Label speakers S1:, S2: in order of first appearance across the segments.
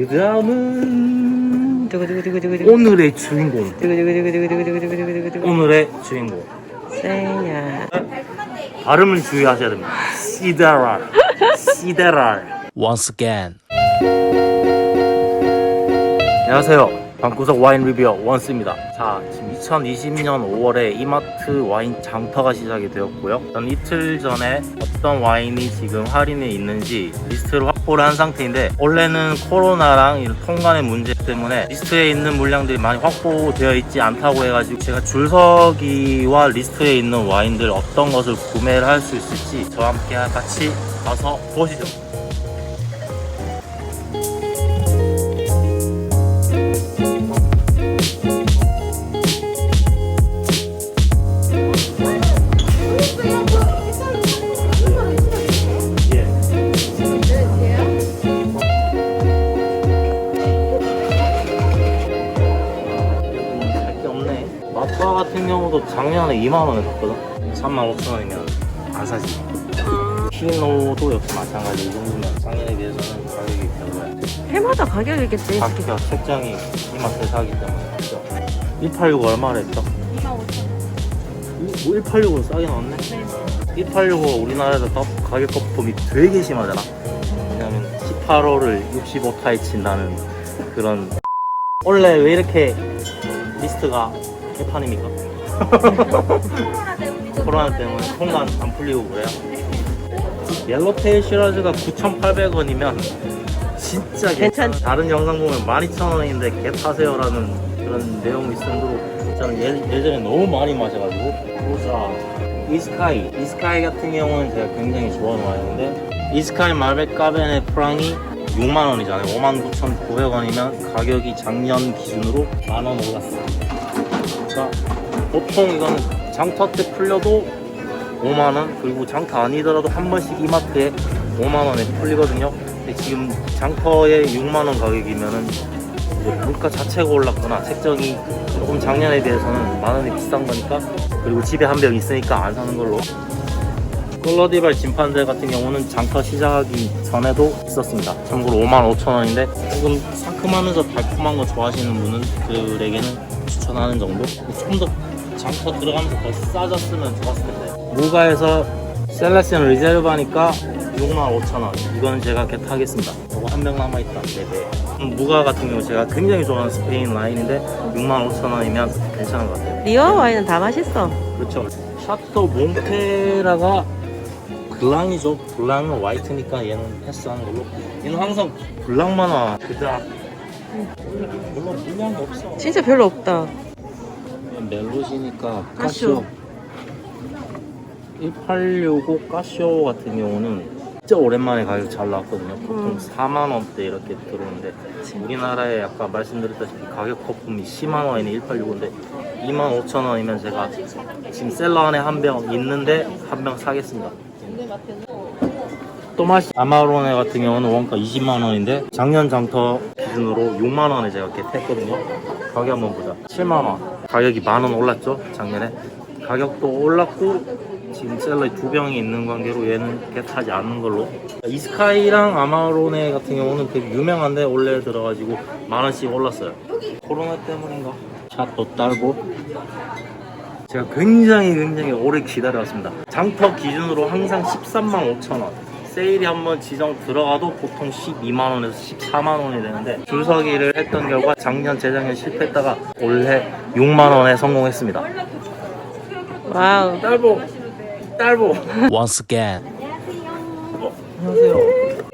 S1: 그 다음은 오늘의 주인공. 오늘의 주인공.
S2: 세냐
S1: 발음을 주의하셔야 됩니다. 시데랄. 시데랄.
S3: once again.
S1: 안녕하세요. 방구석 와인 리뷰어 원스입니다. 자, 지금 2020년 5월에 이마트 와인 장터가 시작이 되었고요. 전 이틀 전에 어떤 와인이 지금 할인에 있는지 리스트를 확보를 한 상태인데 원래는 코로나랑 이런 통관의 문제 때문에 리스트에 있는 물량들이 많이 확보되어 있지 않다고 해가지고 제가 줄서기와 리스트에 있는 와인들 어떤 것을 구매를 할 수 있을지 저와 함께 같이 가서 보시죠. 35,000원이면 안 사지. 아. 키노도 역시 마찬가지. 이 정도면 상인에 비해서는 가격이 별로야
S2: 해마다 가격이겠지.
S1: 각자 책장이 이마트에서 하기 때문에. 그렇죠? 186 얼마로 했죠? 2 5 0 0 0 186으로 싸게 나왔네? 네. 186은 우리나라에서 가격 거품이 되게 심하잖아. 왜냐면 18호를 65타에 친다는 그런. 원래 왜 이렇게 리스트가 개판입니까? 네, 코로나 때문에 통관 안 풀리고 그래요? 옐로테일 시라즈가 9,800원이면 진짜 괜찮 다른 영상 보면 12,000원인데 개 타세요라는 그런 내용이 있을 정도로 저는 예, 예전에 너무 많이 마셔가지고. 보자 이스카이 이스카이 같은 경우는 제가 굉장히 좋아하는 와인인데 이스카이 말베 까베네 프랑이 6만 원이잖아요. 59,900원이면 가격이 작년 기준으로 만 원 올랐어 자 보통 이거는 장터 때 풀려도 5만 원 그리고 장터 아니더라도 한 번씩 이마트에 5만 원에 풀리거든요. 근데 지금 장터에 6만 원 가격이면은 이제 물가 자체가 올랐거나 책정이 조금 작년에 비해서는 만 원이 비싼 거니까 그리고 집에 한 병 있으니까 안 사는 걸로. 콜로디발 진판들 같은 경우는 장터 시작하기 전에도 있었습니다. 참고로 5만 5천 원인데 조금 상큼하면서 달콤한 거 좋아하시는 분들에게는 추천하는 정도. 좀더 장터 들어가면서 더 싸졌으면 좋았을 텐데. 무가에서 셀레시언 리제르바니까 6만 5천 원. 이거는 제가 겟 하겠습니다. 이거 한 병 남아있다. 네네. 무가 같은 경우 제가 굉장히 좋아하는 스페인 라인인데 6만 5천 원이면 괜찮은 것 같아요.
S2: 리어 와인은 다 맛있어
S1: 그렇죠. 샤토 몽테라가 블랑이죠. 블랑은 화이트니까 얘는 패스하는 걸로. 얘는 항상 블랑만 와. 그다. 별로 물량이 없어.
S2: 진짜 별로 없다
S1: 멜로시니까
S2: 까쇼.
S1: 까쇼. 1865 까쇼 같은 경우는 진짜 오랜만에 가격 잘 나왔거든요. 보통
S2: 음.
S1: 4만 원대 이렇게 들어오는데 우리나라에 아까 말씀드렸다시피 가격 거품이 10만 원이네 186인데 2만 5천 원이면 제가 지금 셀러 안에 한 병 있는데 한 병 사겠습니다. 또마시 아마로네 같은 경우는 원가 20만 원인데 작년 장터 기준으로 6만 원에 제가 겟했거든요. 가격 한번 보자. 7만 원. 가격이 만 원 올랐죠 작년에. 가격도 올랐고 지금 셀러에 두 병이 있는 관계로 얘는 겟하지 않는 걸로. 이스카이랑 아마로네 같은 경우는 되게 유명한데 원래 들어가지고 만 원씩 올랐어요. 코로나 때문인가? 샷도 딸고. 제가 굉장히 굉장히 오래 기다려왔습니다. 장터 기준으로 항상 13만 5천 원. 세일이 한번 지정 들어가도 보통 12만 원에서 14만 원이 되는데 줄 서기를 했던 결과 작년 재작년 실패했다가 올해 6만 원에 성공했습니다.
S2: 와우
S1: 딸보, 딸보.
S3: once again.
S1: 어, 안녕하세요.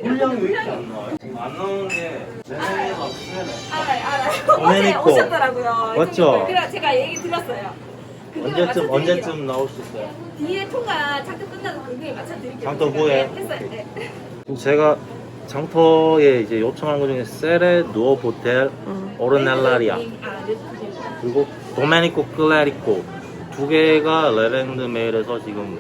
S1: 물량이 왜 이렇게 안 나와요? 지금 안 나오는 게 없으면 도메니코.
S4: 어제 오셨더라고요.
S1: 맞죠?
S4: 그래 제가 얘기 드렸어요.
S1: 언제쯤. 언제쯤 나올 수 있어요?
S4: 뒤에 통과 장터 끝나서 금요일 맞춰드릴게요.
S1: 장터 후에?
S4: 했어요. 네.
S1: 제가 장터에 이제 요청한 것 중에 세레 누어 보텔
S2: 응.
S1: 오르넬라리아
S4: 아, 네.
S1: 그리고 도메니코 클레리코 두 개가 레뱅드 메일에서 지금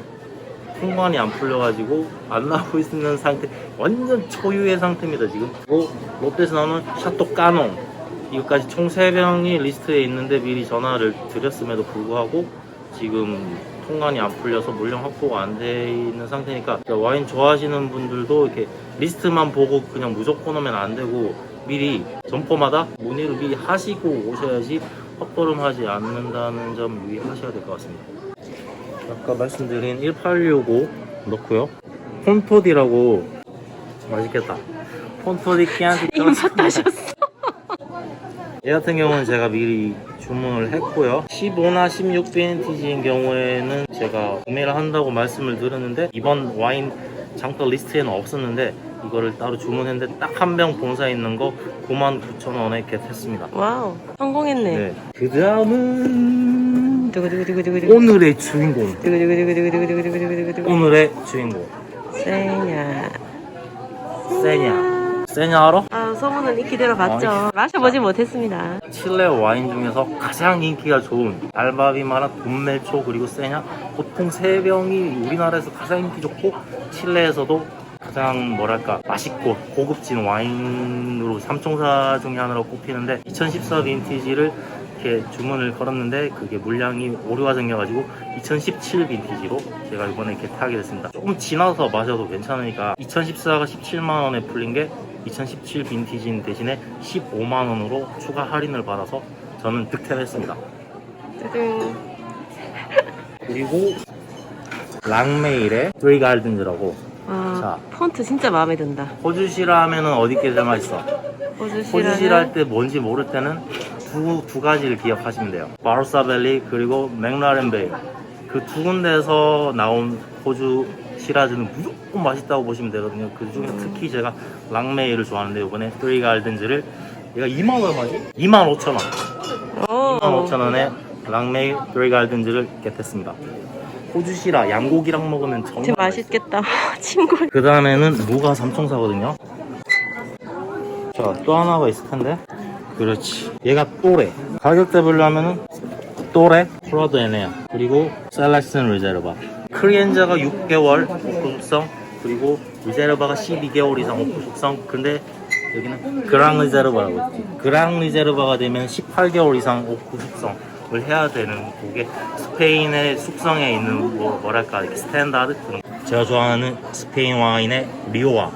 S1: 통관이 안 풀려가지고 안 나오고 있는 상태 완전 초유의 상태입니다 지금 그리고 롯데에서 나오는 샤또 까농 이것까지 총 3병이 리스트에 있는데 미리 전화를 드렸음에도 불구하고 지금 통관이 안 풀려서 물량 확보가 안 돼 있는 상태니까 와인 좋아하시는 분들도 이렇게 리스트만 보고 그냥 무조건 오면 안 되고 미리 점포마다 문의를 미리 하시고 오셔야지 헛걸음하지 않는다는 점 유의하셔야 될 것 같습니다. 아까 말씀드린 1865 넣고요. 폰토디라고 맛있겠다. 폰토디 끼안티
S2: 인사 따셨어.
S1: 얘 같은 경우는 제가 미리 주문을 했고요 15나 16 빈티지인 경우에는 제가 구매를 한다고 말씀을 드렸는데 이번 와인 장터 리스트에는 없었는데 이거를 따로 주문했는데 딱 한 병 본사에 있는 거 99,000원에 겟했습니다
S2: 와우 성공했네
S1: 네. 그 다음은 오늘의 주인공 오늘의 주인공
S2: 세냐
S1: 세냐 세냐 알아?
S2: 아, 소문은 익히대로 봤죠. 마셔보지 못했습니다.
S1: 칠레 와인 중에서 가장 인기가 좋은 알바비마라 돈멜초 그리고 세냐 보통 세 병이 우리나라에서 가장 인기 좋고 칠레에서도 가장 뭐랄까 맛있고 고급진 와인으로 삼총사 중에 하나로 꼽히는데 2014 빈티지를 이렇게 주문을 걸었는데 그게 물량이 오류가 생겨가지고 2017 빈티지로 제가 이번에 이렇게 타게 됐습니다. 조금 지나서 마셔도 괜찮으니까 2014가 17만 원에 풀린 게 2017 빈티지 대신에 15만 원으로 추가 할인을 받아서 저는 득템 했습니다.
S2: 뜨등.
S1: 그리고 랑메일의 트리 갈든즈라고
S2: 아,
S1: 자.
S2: 폰트 진짜 마음에 든다.
S1: 호주시라 하면은 어디 게 제일 맛있어? 호주시라 할
S2: 호주시라는
S1: 때 뭔지 모를 때는 두, 두 가지를 기억하시면 돼요. 바로사밸리 그리고 맥라렌베이 그두 군데에서 나온 호주 시라즈는 무조건 맛있다고 보시면 되거든요. 그 중에 특히 제가 랑메이를 좋아하는데 이번에 트리 갈든즈를 얘가 2만 얼마지? 2만 5천 원.
S2: 오.
S1: 2만 5천 원에 랑메이 트리 갈든즈를 겟했습니다. 호주시라 양고기랑 먹으면 정말
S2: 맛있겠다. 친구.
S1: 그 다음에는 무가 삼총사거든요. 자, 또 하나가 있을 텐데. 그렇지. 얘가 또래. 가격대별로 하면은 또래, 프라도 에네아, 그리고 셀렉슨 리제르바. 크리엔자가 6개월 오프 숙성, 그리고 리제르바가 12개월 이상 오프 숙성. 근데 여기는 그랑 리제르바라고 있지. 그랑 리제르바가 되면 18개월 이상 오프 숙성을 해야 되는 그게 스페인의 숙성에 있는 뭐 뭐랄까 스탠다드 그런 거. 제가 좋아하는 스페인 와인의 리오아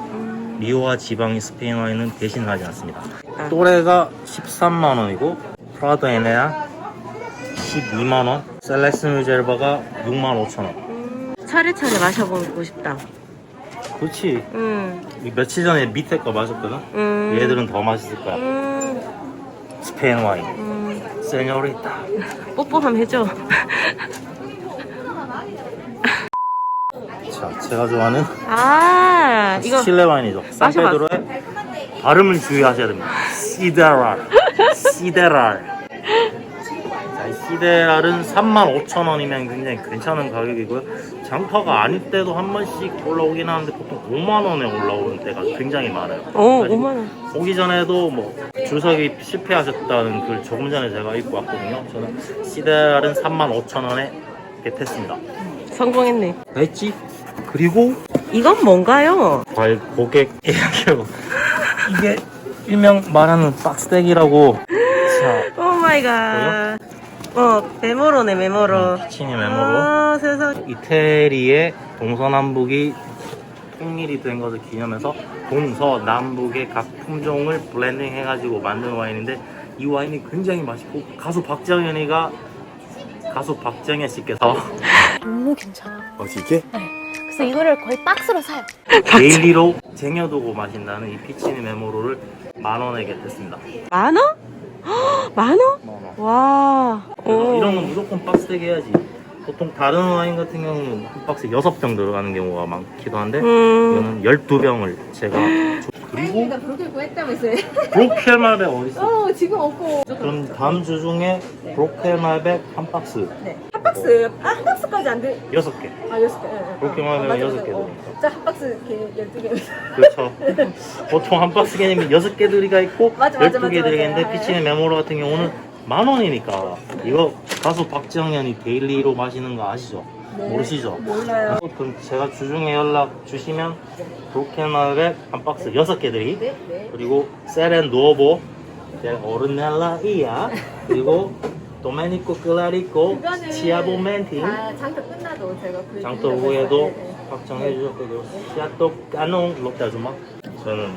S1: 리오아 지방이 스페인 와인은 대신하지 않습니다
S2: 아.
S1: 또래가 13만 원이고 프라도 에네아 12만 원 셀렉스 뮤제르바가 6만 5천 원
S2: 음, 차례차례 마셔보고 싶다.
S1: 그렇지
S2: 음,
S1: 이 며칠 전에 밑에 거 마셨거든
S2: 음.
S1: 얘들은 더 맛있을 거야
S2: 음,
S1: 스페인 와인
S2: 음.
S1: 세뇨리타
S2: 뽀뽀 한번 해줘.
S1: 자 제가 좋아하는
S2: 아, 이거.
S1: 실내 와인이죠.
S2: 마셔봐.
S1: 산페드로의 발음을 주의하셔야 됩니다. 시데랄. 시데랄. 시데랄은 35,000원이면 굉장히 괜찮은 가격이고요. 장터가 아닐 때도 한 번씩 올라오긴 하는데 보통 5만원에 올라오는 때가 굉장히 많아요.
S2: 오,
S1: 그래가지고
S2: 5만원.
S1: 오기 전에도 뭐 줄서기 실패하셨다는 글 조금 전에 제가 읽고 왔거든요. 저는 시데랄은 35,000원에 겟했습니다.
S2: 성공했네.
S1: 했지? 그리고
S2: 이건 뭔가요?
S1: 과일 고객 예약이라고 이게 일명 말하는 박스댁이라고 자
S2: 오 마이 갓. 어, 메모로네, 메모로.
S1: 키치니 메모로
S2: 아, 세상.
S1: 이태리의 동서남북이 통일이 된 것을 기념해서 동서남북의 각 품종을 블렌딩 해가지고 만든 와인인데 이 와인이 굉장히 맛있고 가수 박정현이가 가수 박정현 씨께서
S5: 너무 괜찮아.
S1: 어 이게
S5: 그래서 이거를 거의 박스로 사요.
S1: 데일리로 쟁여두고 마신다는 이 피치니 메모로를 만 원에 겟했습니다.
S2: 만 원? 헉, 만 원? 와.
S1: 그래서
S2: 오.
S1: 이런 건 무조건 박스되게 해야지. 보통 다른 와인 같은 경우는 한 박스에 6병 들어가는 경우가 많기도 한데
S2: 음.
S1: 이거는 12병을 제가 줘- 그리고
S4: 구했다면서요?
S1: 브로켈 말백 어디 있어?
S4: 어, 지금 없고.
S1: 그럼 다음 주 중에 브로켈 말백 한 박스
S4: 네. 한 박스, 아, 한 박스까지 안 돼.
S1: 6개.
S4: 아, 여섯 개. 예, 예.
S1: 그렇게
S4: 어,
S1: 말하면
S4: 맞아,
S1: 여섯
S4: 맞아.
S1: 개
S4: 어.
S1: 들으니까.
S4: 자, 한 박스 이렇게 열두 개.
S1: 그렇죠. 보통 한 박스 개념이 6개 들이가 있고
S4: 맞아, 맞아,
S1: 12개
S4: 맞아,
S1: 들이겠는데
S4: 맞아.
S1: 피치니 메모로 같은 경우는 만 원이니까 이거 가수 박정현이 데일리로 마시는 거 아시죠?
S4: 네.
S1: 모르시죠?
S4: 몰라요.
S1: 그럼 제가 주중에 연락 주시면 브로켄마을에 한 박스 여섯 개들이
S4: 네, 네.
S1: 그리고 세렌 누어보 오르넬라이아 그리고 도메니코 클라리코 치아보 멘틴
S4: 다 장터 끝나도 제가 구해드리려고
S1: 장터. 후에도
S4: 네, 네.
S1: 확정해 주셨고 시아토 까농 롯데아주마 저는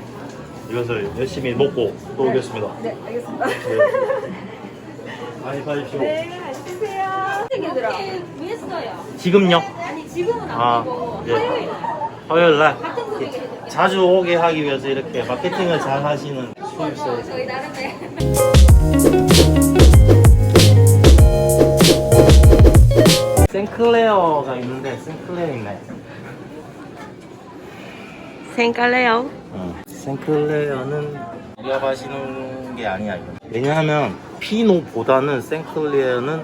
S1: 이것을 열심히 먹고 또 오겠습니다.
S4: 네, 알겠습니다.
S1: 많이 봐주시고.
S4: 네, 안녕하세요. 얘들아.
S1: 지금요?
S4: 아니, 지금은
S1: 아, 예. 화요일 날 자주 오게 하기 위해서 이렇게 마케팅을 잘 하시는 수입생.
S4: 저희 나름의.
S1: 생클레어가 있는데 생클레어 있네.
S2: 생깔래요?
S1: 어. 생클레어는 우리가 마시는 게 아니야 이거. 왜냐하면 피노보다는 생클레어는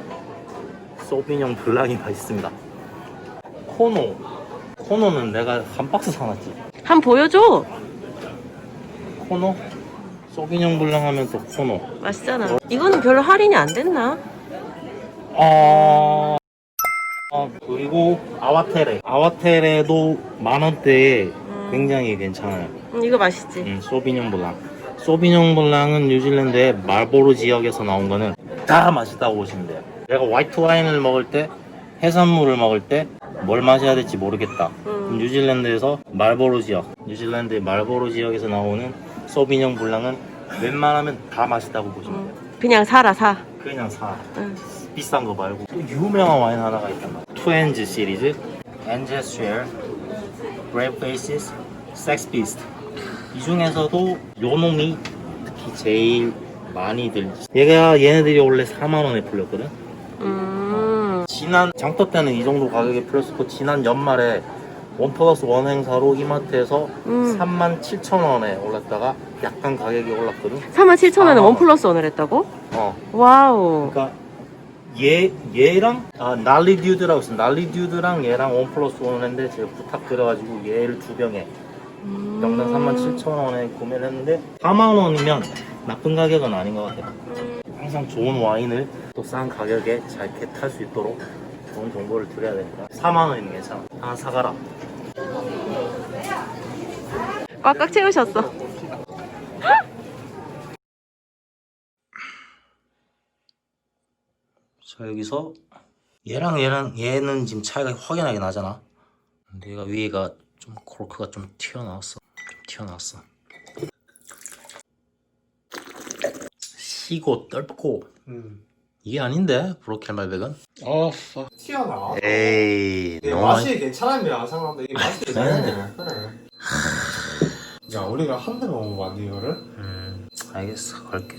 S1: 소비뇽 블랑이 맛있습니다. 코노 코노는 내가 한 박스 사놨지.
S2: 한 보여줘.
S1: 코노 소비뇽 블랑 하면 또 코노.
S2: 맛있잖아. 이거는 별로 할인이 안 됐나?
S1: 어... 어, 그리고 아와테레 아와테레도 만 원대에 굉장히 괜찮아요.
S2: 음, 이거 맛있지.
S1: 음, 소비뇽 블랑. 소비뇽 블랑은 뉴질랜드의 말보로 지역에서 나온 거는 다 맛있다고 보시면 돼요. 내가 화이트 와인을 먹을 때, 해산물을 먹을 때 뭘 마셔야 될지 모르겠다. 그럼 뉴질랜드에서 말보로 지역, 뉴질랜드의 말보로 지역에서 나오는 소비뇽 블랑은 웬만하면 다 맛있다고 보시면 돼요.
S2: 그냥 사라 사.
S1: 그냥 사.
S2: 응.
S1: 비싼 거 말고 또 유명한 와인 하나가 있단 말이야. 투엔즈 시리즈, 엔제스웰, 브레이브 페이시스, 섹스 비스트. 이 중에서도 요 놈이 특히 제일 많이 들. 얘가 얘네들이 원래 4만 원에 풀렸거든.
S2: 음.
S1: 지난 장터 때는 이 정도 가격에 풀렸었고 지난 연말에 원 플러스 원 행사로 이마트에서
S2: 음.
S1: 3만 7천 원에 올랐다가 약간 가격이 올랐거든.
S2: 47,000원에
S1: 아.
S2: 원 플러스 원을 했다고?
S1: 어.
S2: 와우.
S1: 그러니까 얘 얘랑 아 날리 듀드라고 있어. 날리 듀드랑 얘랑 원 플러스 원을 했는데 제가 부탁드려가지고 얘를 두 병에 명당 37,000원에 구매를 했는데 4만 원이면 나쁜 가격은 아닌 것 같아요. 항상 좋은 와인을 또 싼 가격에 잘 겟할 수 있도록 좋은 정보를 드려야 되니까 4만 원이면 괜찮아. 하나 사가라.
S2: 꽉꽉 채우셨어.
S1: 자 여기서 얘랑 얘랑 얘는 지금 차이가 확연하게 나잖아. 근데 얘가 위에가 좀 코르크가 좀 튀어나왔어. 좀 튀어나왔어. 시고 떫고 이게 아닌데 브로켈 말백은?
S6: 아, 아. 튀어나와.
S1: 에이
S6: 내
S1: 너무
S6: 맛이 괜찮으면 상관없는데 이 맛이 괜찮네. 그래. 야, 우리가 한 대 먹으면 안 돼, 이거를?
S1: 음 알겠어 걸게